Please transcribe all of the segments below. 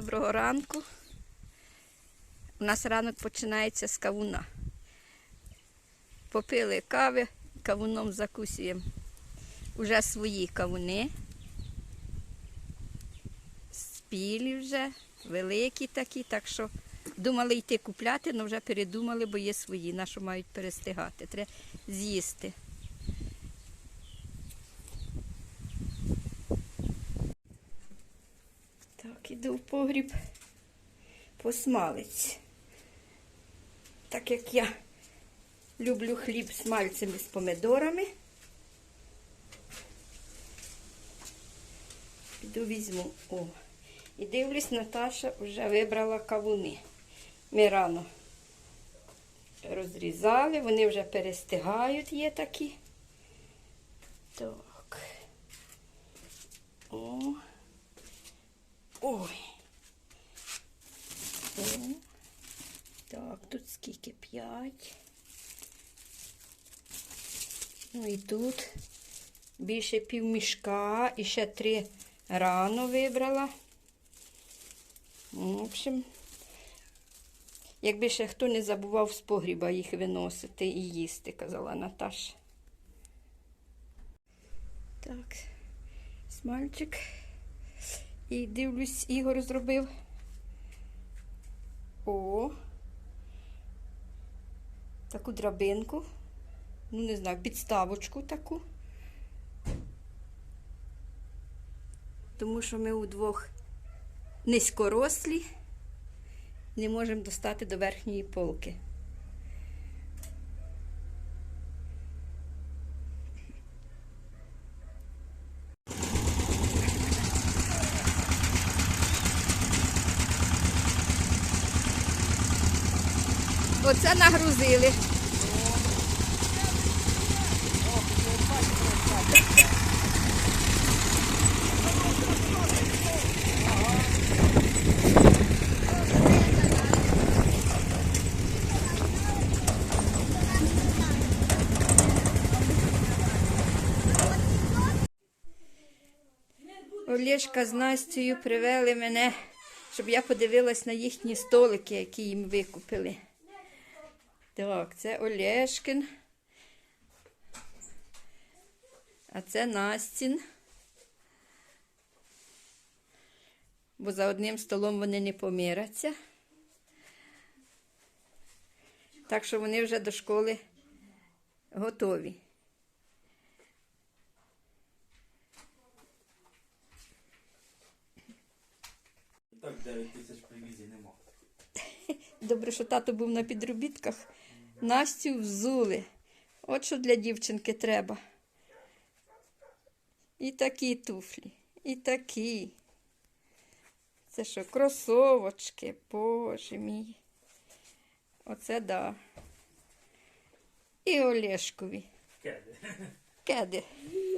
доброго ранку. У нас ранок починається з кавуна. Попили кави, кавуном закусуємо. Уже свої кавуни. Спілі вже, великі такі, так що думали йти купляти, але вже передумали, бо є свої, на що мають перестигати. Треба з'їсти. Так, іду в погріб по смалець. Так як я люблю хліб з мальцем і з помидорами. Піду візьму. О. І дивлюсь, Наташа вже вибрала кавуни. Ми рано розрізали, вони вже перестигають, є такі. Так. О. Ой. О. Так, тут скільки? П'ять. Ну і тут більше півмішка і ще три рано вибрала. В общем, якби ще хто не забував з погріба їх виносити і їсти, казала Наташа. Так, смальчик. І дивлюсь, Ігор зробив. О. Таку драбинку. Ну, не знаю, підставочку таку. Тому що ми удвох низькорослі, не можемо достати до верхньої полки. Оце нагрузили. Олєшка з Настею привели мене, щоб я подивилась на їхні столики, які їм викупили. Так, це Олєшкин. А це Настін. Бо за одним столом вони не помиряться. Так що вони вже до школи готові. Так 9 тисяч привізій нема. Добре, що тато був на підробітках. Настю взули. От що для дівчинки треба. І такі туфлі, і такі. Це що, кросовочки, боже мій. Оце да. І Олешкові. Кеди. Кеди.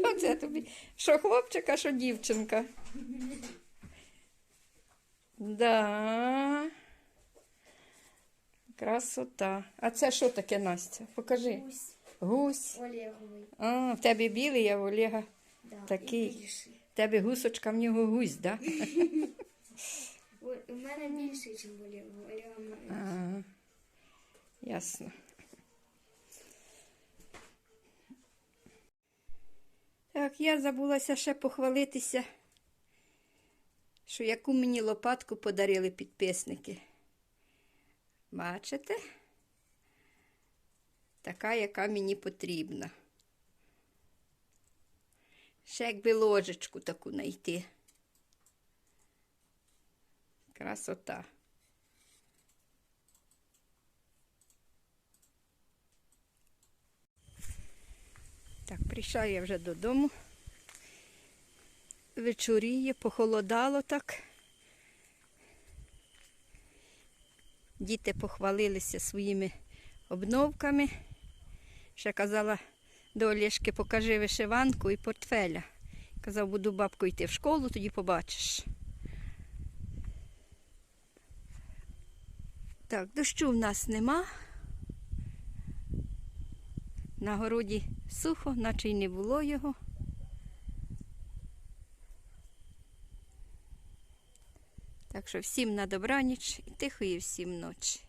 Оце тобі. Що хлопчик, а що дівчинка. Да. Красота. А це що таке, Настя? Покажи. Гусь Гусь. Олеговий. А, в тебе білий, а в Олега Да, Такий. в тебе гусочка, в нього гусь, да? У мене більший, ніж в Олега. Олега менше. Ясно. Так, я забулася ще похвалитися, що яку мені лопатку подарили підписники. Бачите? Така, яка мені потрібна. Ще якби ложечку таку знайти. Красота. Так, прийшла я вже додому. Вечоріє, похолодало так. Діти похвалилися своїми обновками. Ще казала до Олєшки, покажи вишиванку і портфеля. Казав, буду бабку йти в школу, тоді побачиш. Так, дощу в нас нема. На городі сухо, наче й не було його. Так що всім на добраніч і тихої всім ночі.